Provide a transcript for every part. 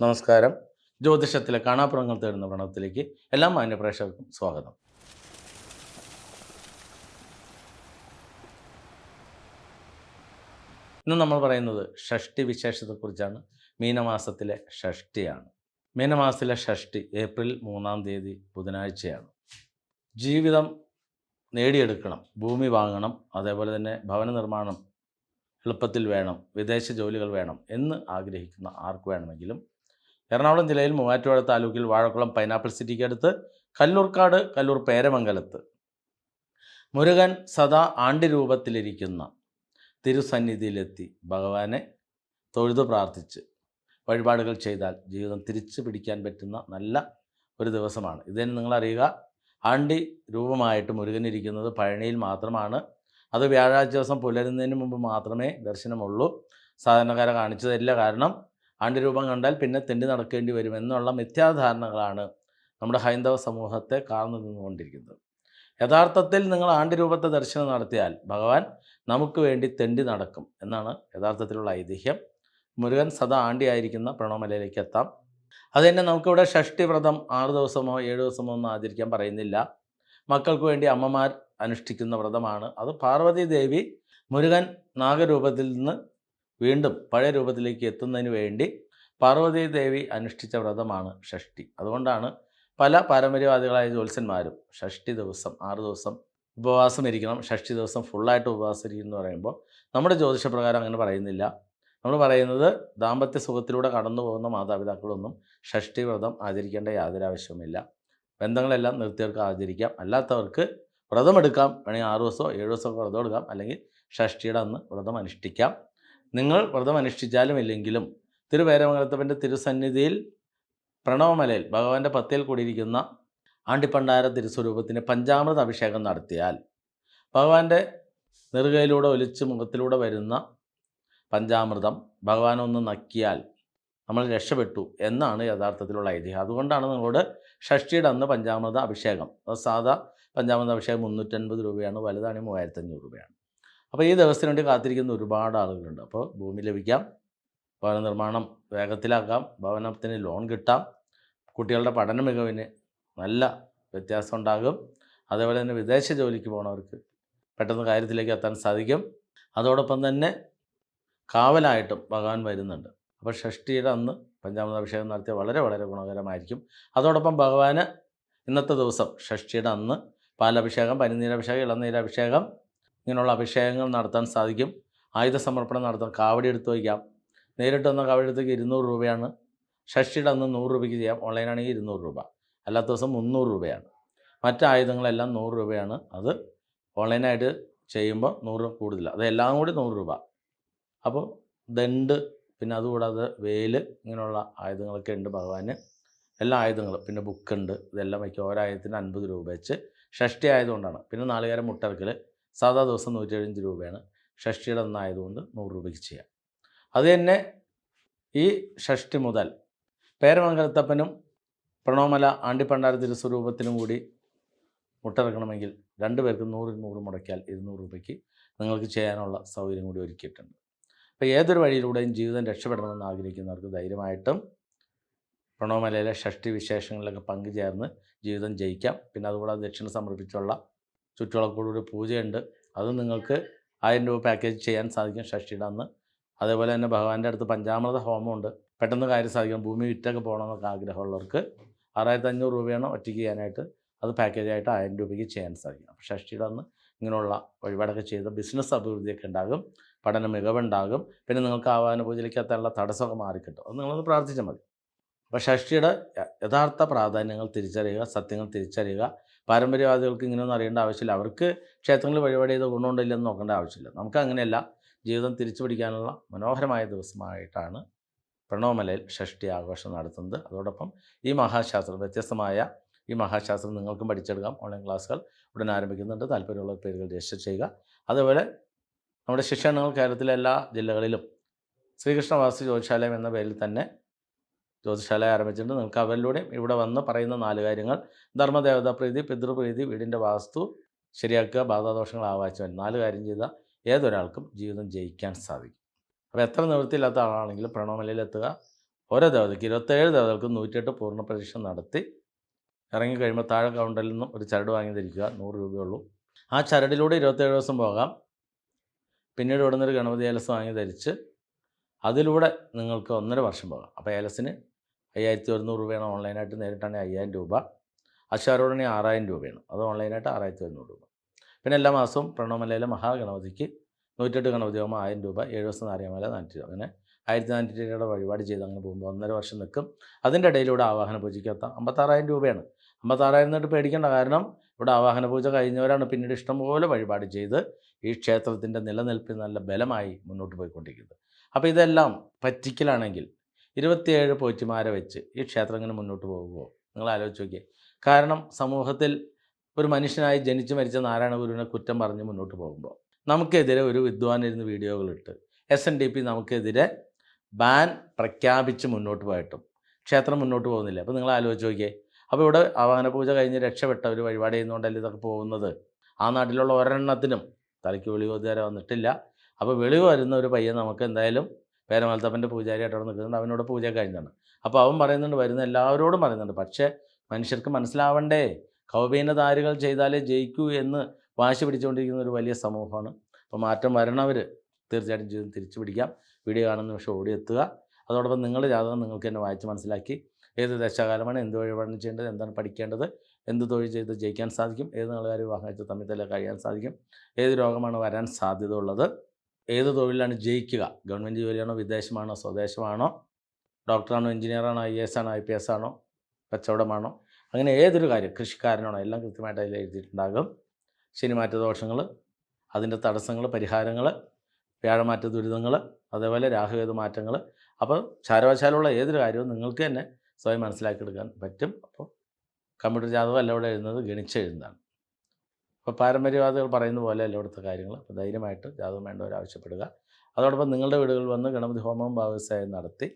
നമസ്കാരം. ജ്യോതിഷത്തിലെ കാണാപ്പുറങ്ങൾ തേടുന്ന പ്രണവത്തിലേക്ക് എല്ലാ മാന്യപ്രേക്ഷകർക്കും സ്വാഗതം. ഇന്ന് നമ്മൾ പറയുന്നത് ഷഷ്ടി വിശേഷത്തെക്കുറിച്ചാണ്. മീനമാസത്തിലെ ഷഷ്ടിയാണ്. മീനമാസത്തിലെ ഷഷ്ടി ഏപ്രിൽ മൂന്നാം തീയതി ബുധനാഴ്ചയാണ്. ജീവിതം നേടിയെടുക്കണം. ഭൂമി വാങ്ങണം. അതേപോലെ തന്നെ ഭവന നിർമ്മാണം എളുപ്പത്തിൽ വേണം. വിദേശ ജോലികൾ വേണം എന്ന് ആഗ്രഹിക്കുന്ന ആർക്ക് വേണമെങ്കിലും എറണാകുളം ജില്ലയിൽ മൂവാറ്റുപുഴ താലൂക്കിൽ വാഴക്കുളം പൈനാപ്പിൾ സിറ്റിക്ക് അടുത്ത് കല്ലൂർക്കാട് കല്ലൂർ പേരമംഗലത്ത്. മുരുകൻ സദാ ആണ്ടി രൂപത്തിലിരിക്കുന്ന തിരുസന്നിധിയിലെത്തി ഭഗവാനെ തൊഴുതു പ്രാർത്ഥിച്ച് വഴിപാടുകൾ ചെയ്താൽ ജീവിതം തിരിച്ചു പിടിക്കാൻ പറ്റുന്ന നല്ല ഒരു ദിവസമാണ്. ഇതിന് നിങ്ങൾ അറിയുക. ആണ്ടി രൂപമായിട്ട് മുരുകൻ ഇരിക്കുന്നത് പഴനിയിൽ മാത്രമാണ്. അത് വ്യാഴാഴ്ച ദിവസം പുലരുന്നതിന് മുമ്പ് മാത്രമേ ദർശനമുള്ളൂ. സാധാരണക്കാരെ കാണിച്ചു തരില്ല കാരണം ആണ്ടി രൂപം കണ്ടാൽ പിന്നെ തെണ്ടി നടക്കേണ്ടി വരും എന്നുള്ള മിഥ്യാധാരണകളാണ് നമ്മുടെ ഹൈന്ദവ സമൂഹത്തെ കാർന്നു നിന്നുകൊണ്ടിരിക്കുന്നത്. യഥാർത്ഥത്തിൽ നിങ്ങൾ ആണ്ടി രൂപത്തെ ദർശനം നടത്തിയാൽ ഭഗവാൻ നമുക്ക് വേണ്ടി തെണ്ടി നടക്കും എന്നാണ് യഥാർത്ഥത്തിലുള്ള ഐതിഹ്യം. മുരുകൻ സദാ ആണ്ടിയായിരിക്കുന്ന പ്രണവമലയിലേക്ക് എത്താം. അത് തന്നെ നമുക്കിവിടെ ഷഷ്ടി വ്രതം ആറ് ദിവസമോ ഏഴ് ദിവസമോ ഒന്നും ആചരിക്കാൻ പറയുന്നില്ല. മക്കൾക്ക് വേണ്ടി അമ്മമാർ അനുഷ്ഠിക്കുന്ന വ്രതമാണ്. അത് പാർവതി ദേവി മുരുകൻ നാഗരൂപത്തിൽ നിന്ന് വീണ്ടും പഴയ രൂപത്തിലേക്ക് എത്തുന്നതിന് വേണ്ടി പാർവതീദേവി അനുഷ്ഠിച്ച വ്രതമാണ് ഷഷ്ടി. അതുകൊണ്ടാണ് പല പാരമ്പര്യവാദികളായ ജ്യോത്സ്യന്മാരും ഷഷ്ടി ദിവസം ആറ് ദിവസം ഉപവാസം ഇരിക്കണം. ഷഷ്ടി ദിവസം ഫുള്ളായിട്ട് ഉപവാസം ഇരിക്കും എന്ന് പറയുമ്പോൾ നമ്മുടെ ജ്യോതിഷപ്രകാരം അങ്ങനെ പറയുന്നില്ല. നമ്മൾ പറയുന്നത് ദാമ്പത്യ സുഖത്തിലൂടെ കടന്നു പോകുന്ന മാതാപിതാക്കളൊന്നും ഷഷ്ടി വ്രതം ആചരിക്കേണ്ട യാതൊരു ആവശ്യവുമില്ല. ബന്ധങ്ങളെല്ലാം നിർത്തിയവർക്ക് ആചരിക്കാം. അല്ലാത്തവർക്ക് വ്രതമെടുക്കാം. വേണമെങ്കിൽ ആറ് ദിവസമോ ഏഴ് ദിവസമോ വ്രതം എടുക്കാം അല്ലെങ്കിൽ ഷഷ്ടിയുടെ അന്ന് വ്രതം അനുഷ്ഠിക്കാം നിങ്ങൾ വ്രതം അനുഷ്ഠിച്ചാലും ഇല്ലെങ്കിലും തിരുവേരമംഗലത്തപ്പന്റെ തിരുസന്നിധിയിൽ പ്രണവമലയിൽ ഭഗവാന്റെ പത്തിയിൽ കൂടിയിരിക്കുന്ന ആണ്ടിപ്പണ്ടാര തിരുസ്വരൂപത്തിന് പഞ്ചാമൃത അഭിഷേകം നടത്തിയാൽ ഭഗവാന്റെ നെറുകയിലൂടെ ഒലിച്ച് മുഖത്തിലൂടെ വരുന്ന പഞ്ചാമൃതം ഭഗവാനൊന്ന് നക്കിയാൽ നമ്മൾ രക്ഷപ്പെട്ടു എന്നാണ് യഥാർത്ഥത്തിലുള്ള ഐതിഹ്യം. അതുകൊണ്ടാണ് നിങ്ങളോട് ഷഷ്ടിയുടെ അന്ന് പഞ്ചാമൃത അഭിഷേകം. സാധാ പഞ്ചാമൃത അഭിഷേകം മുന്നൂറ്റൻപത് രൂപയാണ് വലുതാണെങ്കിൽ മൂവായിരത്തഞ്ഞൂറ് രൂപയാണ്. അപ്പോൾ ഈ ദിവസത്തിന് വേണ്ടി കാത്തിരിക്കുന്ന ഒരുപാട് ആളുകളുണ്ട്. അപ്പോൾ ഭൂമി ലഭിക്കാം ഭവന നിർമ്മാണം വേഗത്തിലാക്കാം ഭവനത്തിന് ലോൺ കിട്ടാം കുട്ടികളുടെ പഠന മികവിന് നല്ല വ്യത്യാസം ഉണ്ടാകും. അതേപോലെ തന്നെ വിദേശ ജോലിക്ക് പോണവർക്ക് പെട്ടെന്ന് കാര്യത്തിലേക്ക് എത്താൻ സാധിക്കും. അതോടൊപ്പം തന്നെ കാവലായിട്ടും ഭഗവാൻ വരുന്നുണ്ട്. അപ്പോൾ ഷഷ്ടിയുടെ അന്ന് പഞ്ചാമൃത അഭിഷേകം നടത്തിയ വളരെ വളരെ ഗുണകരമായിരിക്കും. അതോടൊപ്പം ഭഗവാന് ഇന്നത്തെ ദിവസം ഷഷ്ടിയുടെ അന്ന് പാലഭിഷേകം പനിനീരഭിഷേകം ഇളനീരഭിഷേകം ഇങ്ങനെയുള്ള അഭിഷേകങ്ങൾ നടത്താൻ സാധിക്കും. ആയുധ സമർപ്പണം നടത്താം കാവടി എടുത്ത് വയ്ക്കാം. നേരിട്ട് വന്ന കാവടി എടുത്തേക്ക് ഇരുന്നൂറ് രൂപയാണ്. ഷഷ്ടിയുടെ അന്ന് നൂറ് രൂപയ്ക്ക് ചെയ്യാം. ഓൺലൈനാണെങ്കിൽ ഇരുന്നൂറ് രൂപ. അല്ലാത്ത ദിവസം മുന്നൂറ് രൂപയാണ്. മറ്റ് ആയുധങ്ങളെല്ലാം നൂറ് രൂപയാണ്. അത് ഓൺലൈനായിട്ട് ചെയ്യുമ്പോൾ നൂറ് കൂടുതൽ. അതെല്ലാം കൂടി നൂറ് രൂപ. അപ്പോൾ ദണ്ട് പിന്നെ അതുകൂടാതെ വേൽ ഇങ്ങനെയുള്ള ആയുധങ്ങളൊക്കെ ഉണ്ട് ഭഗവാന്. എല്ലാ ആയുധങ്ങളും. പിന്നെ ബുക്കുണ്ട്. ഇതെല്ലാം വയ്ക്കും. ഓരോ ആയുധത്തിന് അൻപത് രൂപ വെച്ച് ഷഷ്ടി ആയതുകൊണ്ടാണ്. പിന്നെ നാളികേരം മുട്ടറക്കൽ സാധാ ദിവസം നൂറ്റി രൂപയാണ്. ഷഷ്ടിയുടെ ഒന്നായതുകൊണ്ട് നൂറ് രൂപയ്ക്ക് ചെയ്യാം. അത് തന്നെ ഈ ഷഷ്ടി മുതൽ പേരമംഗലത്തപ്പനും പ്രണോമല ആണ്ടിപ്പണ്ടാര തിരുസ്വരൂപത്തിനും കൂടി മുട്ടിറക്കണമെങ്കിൽ രണ്ടു പേർക്ക് നൂറ് നൂറ് മുടക്കിയാൽ ഇരുന്നൂറ് രൂപയ്ക്ക് നിങ്ങൾക്ക് ചെയ്യാനുള്ള സൗകര്യം കൂടി ഒരുക്കിയിട്ടുണ്ട്. അപ്പോൾ ഏതൊരു വഴിയിലൂടെയും ജീവിതം രക്ഷപ്പെടണമെന്ന് ആഗ്രഹിക്കുന്നവർക്ക് ധൈര്യമായിട്ടും പ്രണോമലയിലെ ഷഷ്ടി വിശേഷങ്ങളിലൊക്കെ പങ്കുചേർന്ന് ജീവിതം ജയിക്കാം. പിന്നെ അതുകൂടാതെ ദക്ഷിണ സമർപ്പിച്ചുള്ള ചുറ്റുവിളക്കോടുകൂടി പൂജയുണ്ട്. അത് നിങ്ങൾക്ക് ആയിരം രൂപ പാക്കേജ് ചെയ്യാൻ സാധിക്കും ഷഷ്ടിയുടെ അന്ന്. അതേപോലെ തന്നെ ഭഗവാന്റെ അടുത്ത് പഞ്ചാമൃത ഹോമമുണ്ട്. പെട്ടെന്ന് കാര്യം സാധിക്കും. ഭൂമി വിറ്റൊക്കെ പോകണമെന്നൊക്കെ ആഗ്രഹമുള്ളവർക്ക് ആറായിരത്തി അഞ്ഞൂറ് രൂപയാണ് ഒറ്റയ്ക്ക് ചെയ്യാനായിട്ട് അത് പാക്കേജായിട്ട് ആയിരം രൂപയ്ക്ക് ചെയ്യാൻ സാധിക്കും. അപ്പോൾ ഷഷ്ടിയുടെ അന്ന് ഇങ്ങനെയുള്ള വഴിപാടൊക്കെ ചെയ്ത് ബിസിനസ് അഭിവൃദ്ധിയൊക്കെ ഉണ്ടാകും. പഠന മികവുണ്ടാകും പിന്നെ നിങ്ങൾക്ക് ആവാന പൂജയിലേക്ക് എത്താനുള്ള തടസ്സമൊക്കെ മാറിക്കിട്ടും. അത് നിങ്ങളൊന്ന് പ്രാർത്ഥിച്ചാൽ മതി. അപ്പോൾ ഷഷ്ടിയുടെ യഥാർത്ഥ പ്രാധാന്യങ്ങൾ തിരിച്ചറിയുക സത്യങ്ങൾ തിരിച്ചറിയുക പാരമ്പര്യവാദികൾക്ക് ഇങ്ങനെയൊന്നും അറിയേണ്ട ആവശ്യമില്ല. അവർക്ക് ക്ഷേത്രങ്ങളിൽ വഴിപാട് ചെയ്ത ഗുണമുണ്ടില്ലെന്ന് നോക്കേണ്ട ആവശ്യമില്ല. നമുക്ക് അങ്ങനെയല്ല. ജീവിതം തിരിച്ചു പിടിക്കാനുള്ള മനോഹരമായ ദിവസമായിട്ടാണ് പ്രണവമലയിൽ ഷഷ്ടി ആഘോഷം നടത്തുന്നത്. അതോടൊപ്പം ഈ മഹാശാസ്ത്രം വ്യത്യസ്തമായ ഈ മഹാശാസ്ത്രം നിങ്ങൾക്കും പഠിച്ചെടുക്കാം. ഓൺലൈൻ ക്ലാസ്സുകൾ ഉടൻ ആരംഭിക്കുന്നുണ്ട്. താല്പര്യമുള്ള പേരുകൾ രജിസ്റ്റർ ചെയ്യുക. അതുപോലെ നമ്മുടെ ശിക്ഷണങ്ങൾ കേരളത്തിലെ എല്ലാ ജില്ലകളിലും ശ്രീകൃഷ്ണ വാസ്തു ജ്യോതിശാലയം എന്ന പേരിൽ തന്നെ ജ്യോതിശാല ആരംഭിച്ചിട്ടുണ്ട്. നിങ്ങൾക്ക് അവരിലൂടെയും ഇവിടെ വന്ന് പറയുന്ന നാല് കാര്യങ്ങൾ. ധർമ്മദേവതാ പ്രീതി പിതൃപ്രീതി വീടിന്റെ വാസ്തു ശരിയാക്കുക ബാധാദോഷങ്ങൾ ആവാച്ചവൻ നാല് കാര്യം ചെയ്ത ഏതൊരാൾക്കും ജീവിതം ജയിക്കാൻ സാധിക്കും. അപ്പോൾ എത്ര നിവൃത്തിയില്ലാത്ത ആളാണെങ്കിലും പ്രണവമലയിൽ എത്തുക. ഓരോ ദേവതയ്ക്ക് ഇരുപത്തേഴ് ദേവതകൾക്കും നൂറ്റിയെട്ട് പൂർണ പരീക്ഷ നടത്തി ഇറങ്ങിക്കഴിയുമ്പോൾ താഴെ കൗണ്ടറിൽ നിന്നും ഒരു ചരട് വാങ്ങി ധരിക്കുക നൂറ് രൂപയുള്ളൂ. ആ ചരടിലൂടെ ഇരുപത്തേഴ് ദിവസം പോകാം. പിന്നീട് ഇവിടുന്ന് ഒരു ഗണപതി ഏലസ് വാങ്ങി ധരിച്ച് അതിലൂടെ നിങ്ങൾക്ക് ഒന്നര വർഷം പോകാം. അപ്പോൾ ഏലസിന് അയ്യായിരത്തി ഒരുന്നൂറ് രൂപയാണ് ഓൺലൈനായിട്ട് നേരിട്ടാണെങ്കിൽ അയ്യായിരം രൂപ. അശാരോടാണെങ്കിൽ ആറായിരം രൂപയാണ് അത് ഓൺലൈനായിട്ട് ആറായിരത്തി ഒരുന്നൂറ് രൂപ. പിന്നെ എല്ലാ മാസവും പ്രണവമലയിലെ മഹാഗണപതിക്ക് നൂറ്റെട്ട് ഗണപതി ആകുമ്പോൾ ആയിരം രൂപ ഏഴ് ദിവസം നാരിയമല നാനൂറ്റി അങ്ങനെ ആയിരത്തി നാനൂറ്റി രൂപയുടെ വഴിപാട് ചെയ്ത് അങ്ങനെ പോകുമ്പോൾ ഒന്നര വർഷം നിൽക്കും. അതിന്റെ ഇടയിലൂടെ ആവാഹന പൂജയ്ക്ക് എത്താം. അമ്പത്താറായിരം രൂപയാണ്. അമ്പത്താറായിരം എന്നിട്ട് പേടിക്കേണ്ട. കാരണം ഇവിടെ ആവാഹന പൂജ കഴിഞ്ഞവരാണ് പിന്നീട് ഇഷ്ടംപോലെ വഴിപാട് ചെയ്ത് ഈ ക്ഷേത്രത്തിന്റെ നിലനിൽപ്പിന് നല്ല ബലമായി മുന്നോട്ട് പോയിക്കൊണ്ടിരിക്കുന്നത്. അപ്പോൾ ഇതെല്ലാം പറ്റിക്കലാണെങ്കിൽ ഇരുപത്തിയേഴ് പോറ്റിമാരെ വെച്ച് ഈ ക്ഷേത്രം ഇങ്ങനെ മുന്നോട്ട് പോകുമോ നിങ്ങൾ ആലോചിച്ച് നോക്കിയേ. കാരണം സമൂഹത്തിൽ ഒരു മനുഷ്യനായി ജനിച്ചു മരിച്ച നാരായണ ഗുരുവിനെ കുറ്റം പറഞ്ഞ് മുന്നോട്ട് പോകുമ്പോൾ നമുക്കെതിരെ ഒരു വിദ്വാൻ ഇരുന്ന് വീഡിയോകളിട്ട് എസ് എൻ ഡി പി നമുക്കെതിരെ ബാൻ പ്രഖ്യാപിച്ച് മുന്നോട്ട് പോയിട്ടും ക്ഷേത്രം മുന്നോട്ട് പോകുന്നില്ല. അപ്പോൾ നിങ്ങൾ ആലോചിച്ച് നോക്കിയേ. അപ്പോൾ ഇവിടെ ആവാഹന പൂജ കഴിഞ്ഞ് രക്ഷപ്പെട്ട ഒരു വഴിപാട് ചെയ്യുന്നതുകൊണ്ടല്ലേ ഇതൊക്കെ പോകുന്നത്? ആ നാട്ടിലുള്ള ഒരെണ്ണത്തിനും തലയ്ക്ക് വെളിവ് വന്നിട്ടില്ല. അപ്പോൾ വെളിവ് വരുന്ന ഒരു പയ്യൻ നമുക്ക് എന്തായാലും പേരമലത്തപ്പന്റെ പൂജാരിയായിട്ട് അവിടെ നിൽക്കുന്നുണ്ട് അവനോട് പൂജ കഴിഞ്ഞാണ് അപ്പോൾ അവൻ പറയുന്നുണ്ട് വരുന്ന എല്ലാവരോടും പറയുന്നുണ്ട് പക്ഷേ മനുഷ്യർക്ക് മനസ്സിലാവണ്ടേ? കൗപീനധാരികൾ ചെയ്താലേ ജയിക്കൂ എന്ന് വാശി പിടിച്ചുകൊണ്ടിരിക്കുന്ന ഒരു വലിയ സമൂഹമാണ്. അപ്പോൾ മാറ്റം വരണവർ തീർച്ചയായിട്ടും ജീവിതം തിരിച്ചു പിടിക്കാം. വീഡിയോ കാണുന്ന നിമിഷം ഓടിയെത്തുക അതോടൊപ്പം നിങ്ങൾ ജാതകം നിങ്ങൾക്ക് തന്നെ വായിച്ച് മനസ്സിലാക്കി ഏത് ദശാകാലമാണ് എന്ത് വഴിപാടാണ് ചെയ്യേണ്ടത് എന്താണ് പഠിക്കേണ്ടത് എന്ത് തൊഴിൽ ചെയ്ത് ജയിക്കാൻ സാധിക്കും ഏത് നാളുകാർ വിവാഹം കഴിച്ച് തമ്മിൽ തന്നെ കഴിയാൻ സാധിക്കും ഏത് രോഗമാണ് വരാൻ സാധ്യത ഉള്ളത് ഏത് തൊഴിലാണ് ജയിക്കുക? ഗവൺമെന്റ് ജോലിയാണോ വിദേശമാണോ സ്വദേശമാണോ ഡോക്ടറാണോ എഞ്ചിനീയറാണോ ഐ എസ് ആണോ ഐ പി എസ് ആണോ കച്ചവടമാണോ അങ്ങനെ ഏതൊരു കാര്യം കൃഷിക്കാരനാണോ എല്ലാം കൃത്യമായിട്ട് അതിൽ എഴുതിയിട്ടുണ്ടാകും. ശനിമാറ്റ ദോഷങ്ങൾ അതിന്റെ തടസ്സങ്ങൾ പരിഹാരങ്ങൾ വ്യാഴമാറ്റ ദുരിതങ്ങൾ അതേപോലെ രാഹുവേദ മാറ്റങ്ങൾ അപ്പോൾ ചാരവശാലുള്ള ഏതൊരു കാര്യവും നിങ്ങൾക്ക് തന്നെ സ്വയം മനസ്സിലാക്കിയെടുക്കാൻ പറ്റും. അപ്പോൾ കമ്പ്യൂട്ടർ ജാതകം അല്ല ഇവിടെ എഴുതുന്നത് ഗണിച്ചെഴുതുന്നതാണ് അപ്പോൾ പാരമ്പര്യവാദികൾ പറയുന്ന പോലെ അല്ല ഇവിടുത്തെ കാര്യങ്ങൾ. അപ്പോൾ ധൈര്യമായിട്ട് ജാതകം വേണ്ടവർ ആവശ്യപ്പെടുക. അതോടൊപ്പം നിങ്ങളുടെ വീടുകളിൽ വന്ന് ഗണപതി ഹോമവും ഭാവസായം നടത്തി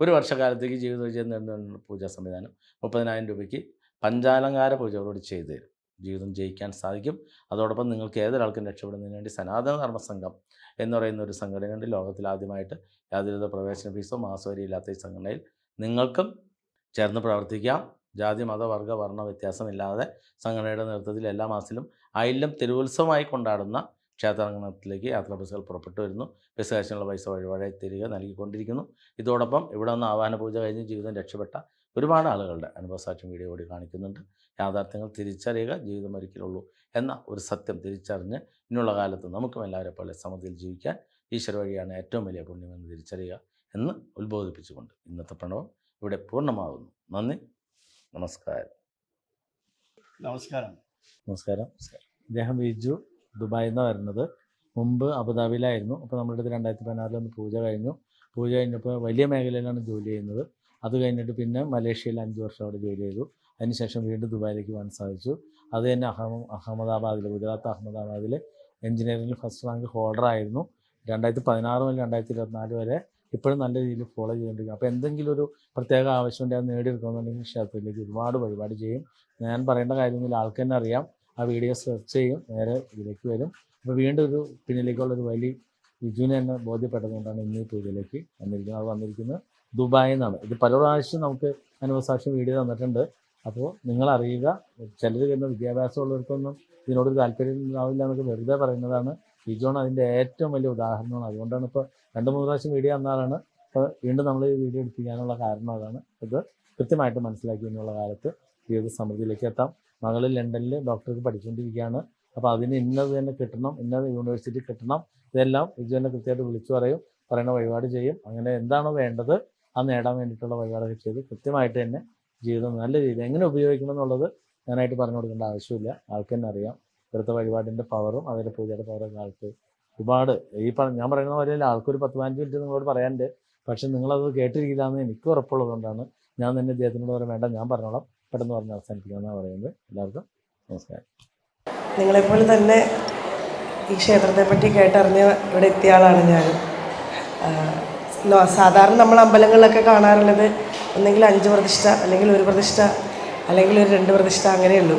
ഒരു വർഷക്കാലത്തേക്ക് ജീവിത വിജയം നേടുന്ന പൂജാ സംവിധാനം മുപ്പതിനായിരം രൂപയ്ക്ക് പഞ്ചാലങ്കാര കൂടി ചെയ്തു തരും. ജീവിതം ജയിക്കാൻ സാധിക്കും. അതോടൊപ്പം നിങ്ങൾക്ക് ഏതൊരാൾക്കും രക്ഷപ്പെടുന്നതിന് വേണ്ടി സനാതന ധർമ്മ സംഘം എന്ന് പറയുന്ന ഒരു സംഘടനയുണ്ട്. ലോകത്തിൽ ആദ്യമായിട്ട് യാതൊരുവിധ പ്രവേശന ഫീസോ മാസവരി ഇല്ലാത്ത ഈ സംഘടനയിൽ നിങ്ങൾക്കും ചേർന്ന് പ്രവർത്തിക്കാം. ജാതി മത വർഗ വർണ വ്യത്യാസമില്ലാതെ സംഘടനയുടെ നേതൃത്വത്തിൽ എല്ലാ മാസത്തിലും അയിലം തിരുവുത്സവമായി കൊണ്ടാടുന്ന ക്ഷേത്രാങ്കണത്തിലേക്ക് യാത്രാ ബസ്സുകൾ പുറപ്പെട്ടു വരുന്നു. ബസ് കാശിനുള്ള പൈസ വഴിവഴി തിരികെ നൽകിക്കൊണ്ടിരിക്കുന്നു. ഇതോടൊപ്പം ഇവിടെ നിന്ന് ആവാഹന പൂജ കഴിഞ്ഞ് ജീവിതം രക്ഷപ്പെട്ട ഒരുപാട് ആളുകളുടെ അനുഭവസാക്ഷ്യം വീഡിയോ കൂടി കാണിക്കുന്നുണ്ട്. യാഥാർത്ഥ്യങ്ങൾ തിരിച്ചറിയുക ജീവിതം ഒരിക്കലുള്ളൂ എന്ന ഒരു സത്യം തിരിച്ചറിഞ്ഞ് ഇനിയുള്ള കാലത്ത് നമുക്കും എല്ലാവരെ പോലെ സമൃദ്ധിയിൽ ജീവിക്കാൻ ഈശ്വര വഴിയാണ് ഏറ്റവും വലിയ പുണ്യമെന്ന് തിരിച്ചറിയുക എന്ന് ഉത്ബോധിപ്പിച്ചുകൊണ്ട് ഇന്നത്തെ പ്രണവം ഇവിടെ പൂർണമാകുന്നു. നന്ദി. നമസ്കാരം. നമസ്കാരം. നമസ്കാരം ഇദ്ദേഹം ബിജു ദുബായിൽ നിന്ന് വരുന്നത്. മുമ്പ് അബുദാബിയിലായിരുന്നു. അപ്പോൾ നമ്മുടെ അടുത്ത് രണ്ടായിരത്തി പതിനാറിലൊന്ന് പൂജ കഴിഞ്ഞു. പൂജ കഴിഞ്ഞപ്പോൾ വലിയ മേഖലയിലാണ് ജോലി ചെയ്യുന്നത്. അത് കഴിഞ്ഞിട്ട് പിന്നെ മലേഷ്യയിൽ അഞ്ച് വർഷം അവിടെ ജോലി ചെയ്തു. അതിനുശേഷം വീണ്ടും ദുബായിലേക്ക് പോകാൻ സാധിച്ചു. അത് തന്നെ അഹമ്മ അഹമ്മദാബാദിൽ ഗുജറാത്ത് അഹമ്മദാബാദിൽ എഞ്ചിനീയറിംഗിൽ ഫസ്റ്റ് റാങ്ക് ഹോൾഡർ ആയിരുന്നു രണ്ടായിരത്തി പതിനാറ് മുതൽ രണ്ടായിരത്തി ഇരുപത്തിനാല് വരെ ഇപ്പോഴും നല്ല രീതിയിൽ ഫോളോ ചെയ്തുകൊണ്ടിരിക്കും അപ്പോൾ എന്തെങ്കിലും ഒരു പ്രത്യേക ആവശ്യം ആവശ്യമുണ്ടെങ്കിൽ അത് നേടിയെടുക്കുന്നുണ്ടെങ്കിൽ ക്ഷേത്രത്തിലേക്ക് ഒരുപാട് വഴിപാട് ചെയ്യും. ഞാൻ പറയേണ്ട കാര്യമൊന്നുമില്ല ആൾക്ക് തന്നെ അറിയാം. ആ വീഡിയോ സെർച്ച് ചെയ്യും. നേരെ ഇതിലേക്ക് വരും. അപ്പോൾ വീണ്ടും ഒരു പിന്നിലേക്കുള്ളൊരു വലിയ വലി വിജുവിനെ തന്നെ ബോധ്യപ്പെട്ടതുകൊണ്ടാണ് ഇന്ന് പൂജയിലേക്ക് വന്നിരിക്കുന്നത്. അത് വന്നിരിക്കുന്നത് ദുബായിൽ നിന്നാണ്. ഇത് പല പ്രാവശ്യം നമുക്ക് അനുഭവസാക്ഷ്യം വീഡിയോ തന്നിട്ടുണ്ട്. അപ്പോൾ നിങ്ങൾ അറിയുക. ചിലർ വരുന്ന വിദ്യാഭ്യാസമുള്ളവർക്കൊന്നും ഇതിനോടൊരു താല്പര്യം ഉണ്ടാവില്ല എന്നൊക്കെ വെറുതെ പറയുന്നതാണ്. ബിജോൺ അതിന്റെ ഏറ്റവും വലിയ ഉദാഹരണമാണ്. അതുകൊണ്ടാണ് ഇപ്പോൾ രണ്ട് മൂന്ന് പ്രാവശ്യം വീഡിയോ തന്നാലാണ് ഇപ്പോൾ വീണ്ടും നമ്മൾ ഈ വീഡിയോ എടുപ്പിക്കാനുള്ള കാരണം അതാണ്. ഇത് കൃത്യമായിട്ട് മനസ്സിലാക്കി എന്നുള്ള കാലത്ത് ജീവിത സമൃദ്ധിയിലേക്ക് എത്താം. മകൾ ലണ്ടനിൽ ഡോക്ടർക്ക് പഠിച്ചുകൊണ്ടിരിക്കുകയാണ് അപ്പോൾ അതിന് ഇന്നത് തന്നെ കിട്ടണം ഇന്നത് യൂണിവേഴ്സിറ്റി കിട്ടണം. ഇതെല്ലാം ബിജുവിനെ കൃത്യമായിട്ട് വിളിച്ചു പറയും പറയുന്ന വഴിപാട് ചെയ്യും. അങ്ങനെ എന്താണോ വേണ്ടത് അത് നേടാൻ വേണ്ടിയിട്ടുള്ള വഴിപാടൊക്കെ ചെയ്ത് കൃത്യമായിട്ട് തന്നെ ജീവിതം നല്ല രീതിയിൽ എങ്ങനെ ഉപയോഗിക്കണം എന്നുള്ളത് ഞാനായിട്ട് പറഞ്ഞു കൊടുക്കേണ്ട ആവശ്യമില്ല. ആൾക്കെന്നെ അറിയാം. ഇവിടുത്തെ വഴിപാടിന്റെ പവറും അതിന്റെ പൂജയുടെ പവറും ആൾക്ക് ഒരുപാട്. ഈ ഞാൻ പറയുന്ന പോലെ ആൾക്കൊരു പത്ത് പതിനഞ്ച് മിനിറ്റ് നിങ്ങളോട് പറയാനുണ്ട്. പക്ഷെ നിങ്ങളത് കേട്ടിരിക്കില്ലാന്ന് എനിക്ക് ഉറപ്പുള്ളതുകൊണ്ടാണ് ഞാൻ തന്നെ ഇദ്ദേഹത്തിനോട് പറയാൻ വേണ്ട ഞാൻ പറഞ്ഞോളാം. പെട്ടെന്ന് പറഞ്ഞ് അവസാനിപ്പിക്കാമെന്നാണ് പറയുന്നത്. എല്ലാവർക്കും നമസ്കാരം. നിങ്ങളെപ്പോലെ തന്നെ ഈ ക്ഷേത്രത്തെ പറ്റി കേട്ടറിഞ്ഞ് ഇവിടെ എത്തിയ ആളാണ് ഞാൻ സാധാരണ നമ്മൾ അമ്പലങ്ങളിലൊക്കെ കാണാറുള്ളത് ഒന്നെങ്കിൽ അഞ്ച് പ്രതിഷ്ഠ അല്ലെങ്കിൽ ഒരു പ്രതിഷ്ഠ അല്ലെങ്കിൽ ഒരു രണ്ട് പ്രതിഷ്ഠ അങ്ങനെയുള്ളൂ.